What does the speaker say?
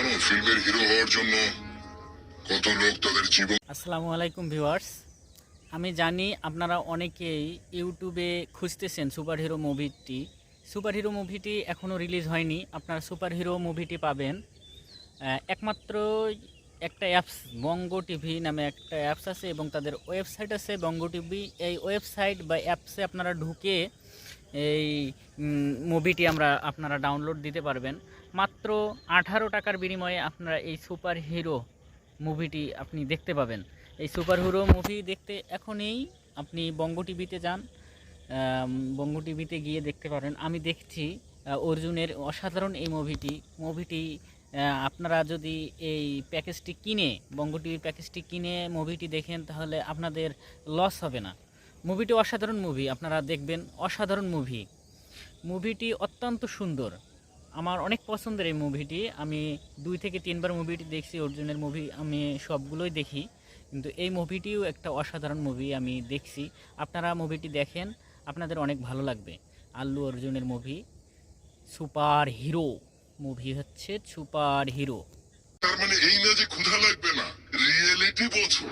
জানো ফিল্মের হিরো হওয়ার জন্য কত লোক তাদের জীবন আসসালামু আলাইকুম ভিউয়ার্স আমি জানি আপনারা অনেকেই ইউটিউবে খুঁজতেছেন সুপারহিরো মুভিটি সুপারহিরো মুভিটি এখনও রিলিজ হয়নি। আপনারা সুপারহিরো মুভিটি পাবেন। একমাত্র একটা অ্যাপস বঙ্গ টিভি নামে একটা অ্যাপস আছে এবং তাদের ওয়েবসাইট আছে। বঙ্গ টিভি এই ওয়েবসাইট বা অ্যাপসে আপনারা ঢুকে এই মুভিটি আমরা আপনারা ডাউনলোড দিতে পারবেন। মাত্র আঠারো টাকার বিনিময়ে আপনারা এই সুপার হিরো মুভিটি আপনি দেখতে পাবেন। এই সুপার হিরো মুভি দেখতে এখনই আপনি বঙ্গ টিভিতে যান বঙ্গ টিভিতে গিয়ে দেখতে পারেন। আমি দেখছি অর্জুনের অসাধারণ এই মুভিটি মুভিটি আপনারা যদি এই প্যাকেজটি কিনে বঙ্গ টিভির প্যাকেজটি কিনে মুভিটি দেখেন, তাহলে আপনাদের লস হবে না। মুভিটি অসাধারণ মুভি আপনারা দেখবেন অসাধারণ মুভি মুভিটি অত্যন্ত সুন্দর। আমার অনেক পছন্দের এই মুভিটি আমি দুই থেকে তিনবার মুভিটি দেখছি, অর্জুনের মুভি আমি সবগুলোই দেখি। কিন্তু এই মুভিটিও একটা অসাধারণ মুভি আমি দেখছি। আপনারা মুভিটি দেখেন, আপনাদের অনেক ভালো লাগবে। আল্লু অর্জুনের মুভি সুপার হিরো। মুভি হচ্ছে সুপার হিরো। তার মানে এই না যে ক্ষুধা লাগবে না রিয়েলিটি বোঝো